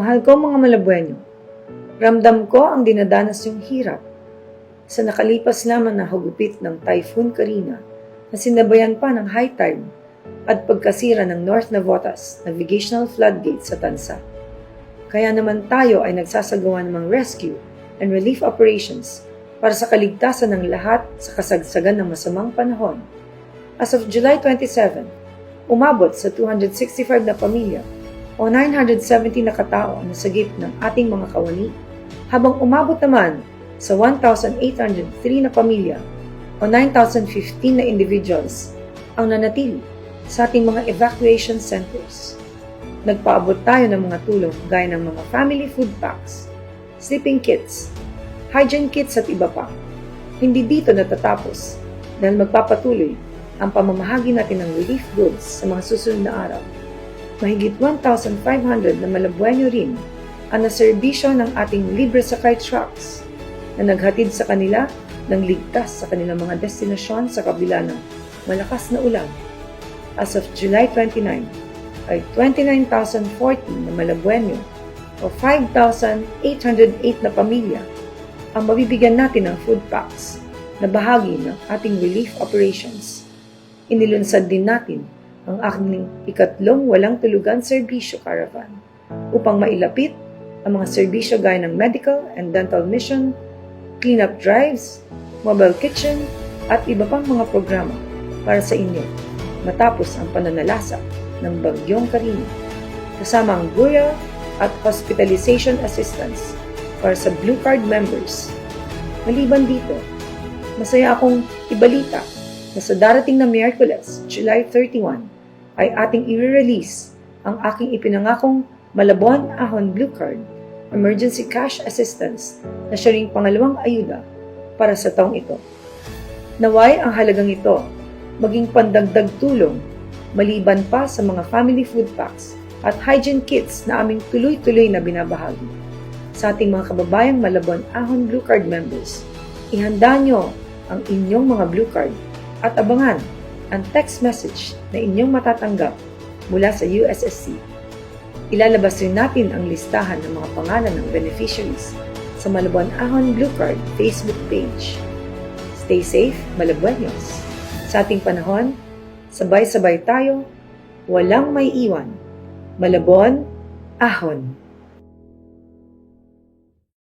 Mahal ko mga Malabueño, ramdam ko ang dinadanas yung hirap sa nakalipas lamang na hugupit ng Typhoon Karina na sinabayan pa ng high tide at pagkasira ng North Navotas Navigational Floodgate sa Tansa. Kaya naman tayo ay nagsasagawa ng mga rescue and relief operations para sa kaligtasan ng lahat sa kasagsagan ng masamang panahon. As of July 27, umabot sa 265 na pamilya o 970 na katao ang nasagip ng ating mga kawani, habang umabot naman sa 1,803 na pamilya o 9,015 na individuals ang nanatili sa ating mga evacuation centers. Nagpaabot tayo ng mga tulong gaya ng mga family food packs, sleeping kits, hygiene kits at iba pa. Hindi dito natatapos dahil magpapatuloy ang pamamahagi natin ng relief goods sa mga susunod na araw. Mahigit 1,500 na malabuenyo rin ang naserbisyo ng ating libre sakay trucks na naghatid sa kanila ng ligtas sa kanilang mga destinasyon sa kabila ng malakas na ulan. As of July 29, ay 29,040 na malabuenyo o 5,808 na pamilya ang mabibigyan natin ng food packs na bahagi ng ating relief operations. Inilunsad din natin ang aking ikatlong walang tulugan serbisyo caravan upang mailapit ang mga serbisyo gaya ng medical and dental mission, cleanup drives, mobile kitchen, at iba pang mga programa para sa inyo matapos ang pananalasa ng Bagyong Karina, kasama ang burial at hospitalization assistance para sa Blue Card members. Maliban dito, masaya akong ibalita na sa darating na Miyerkules, July 31, ay ating i-release ang aking ipinangakong Malabon Ahon Blue Card Emergency Cash Assistance na siya ring pangalawang ayuda para sa taong ito. Naway ang halagang ito maging pandagdag tulong maliban pa sa mga family food packs at hygiene kits na aming tuloy-tuloy na binabahagi. Sa ating mga kababayang Malabon Ahon Blue Card members, ihanda nyo ang inyong mga Blue Card at abangan ang text message na inyong matatanggap mula sa USSC. Ilalabas rin natin ang listahan ng mga pangalan ng beneficiaries sa Malabon Ahon Blue Card Facebook page. Stay safe, Malabuenos! Sa ating panahon, sabay-sabay tayo, walang may iwan. Malabon, Ahon.